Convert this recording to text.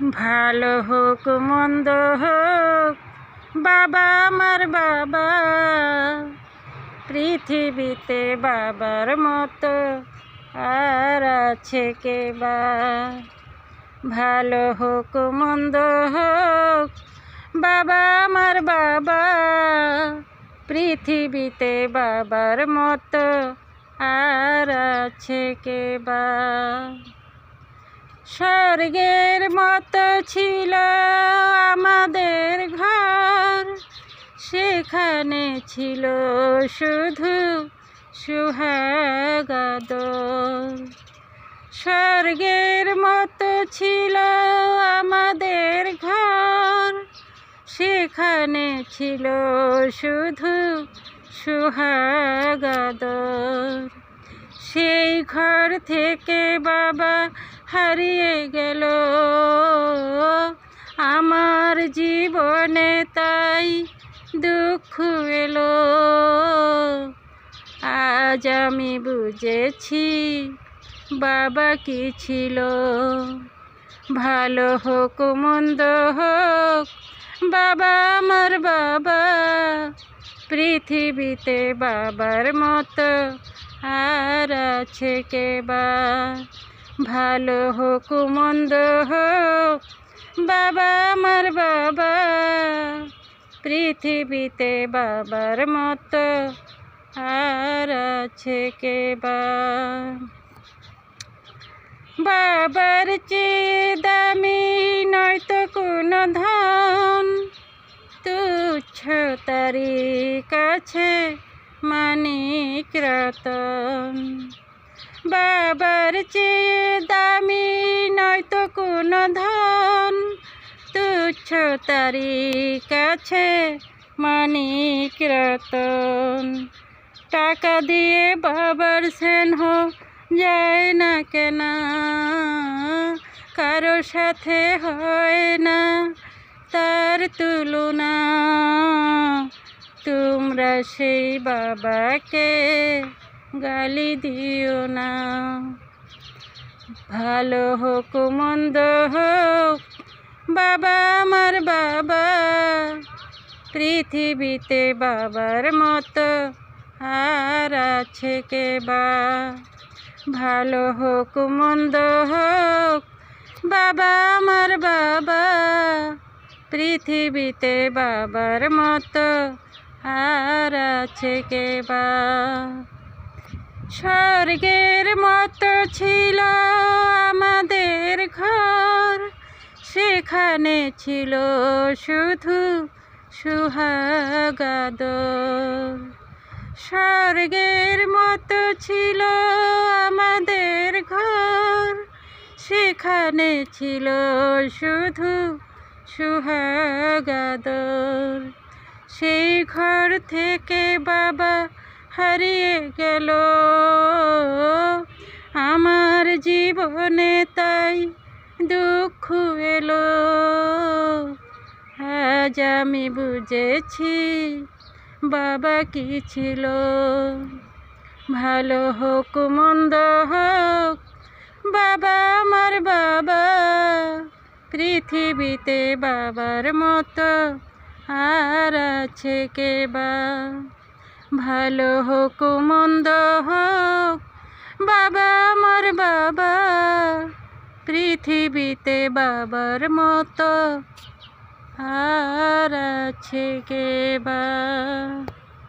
ভালো হোক, মন্দ হোক, বাবা আমার বাবা। পৃথিবীতে বাবার মতো আর আছে কে বা? ভালো হোক, মন্দ হোক, বাবা আমার বাবা। পৃথিবীতে বাবার মতো আর আছে কে বা? স্বর্গের মতো ছিল আমাদের ঘর। সেখানে ছিল শুধু সুহাগাদর স্বর্গের মতো ছিল আমাদের ঘর। সেখানে ছিল শুধু সুহাগাদর সেই ঘর থেকে বাবা হারিয়ে গেল। আমার জীবনে তাই দুঃখ এলো। আজ আমি বুঝেছি বাবা কি ছিল। ভালো হোক, মন্দ হোক, বাবা আমার বাবা। পৃথিবীতে বাবার মতো আর আছে কে বা? ভালো হোক, মন্দ হোক, বাবা আমার বাবা, পৃথিবীতে বাবার মতো আর আছে কে বাবার চেয়ে দামি নয়তো কোনো ধন, তুচ্ছ তারি কাছে মানিক রতন। বাবার চেয়ে দামি নয়তো কোনো ধন। তুচ্ছ তারি কাছে মানিক রতন। টাকা দিয়ে বাবার স্নেহ যায় না কেন? কারও সাথে হয় না তার তুলনা। তোমরা সেই বাবাকে গালি দিও না। ভালো হোক, মন্দ হোক, বাবা আমার বাবা। পৃথিবীতে বাবার মতো আর আছে কে বা? ভালো হোক, মন্দ হোক, বাবা আমার বাবা। পৃথিবীতে বাবার মতো আর আছে কে বা? স্বর্গের মতো ছিল আমাদের ঘর। সেখানে ছিল শুধু সুহাগাদর। স্বর্গের মতো ছিল আমাদের ঘর। সেখানে ছিল শুধু সুহাগাদর। সেই ঘর থেকে বাবা হারিয়ে গেল। আমার জীবনে তাই দুঃখ এলো। আজ আমি বুঝেছি বাবা কি ছিল। ভালো হোক, মন্দ হোক, বাবা আমার বাবা। পৃথিবীতে বাবার মতো আর আছে কে বা? ভালো হোক মন্দ হোক বাবা আমার বাবা পৃথিবীতে বাবার মতো আর আছে কে বা?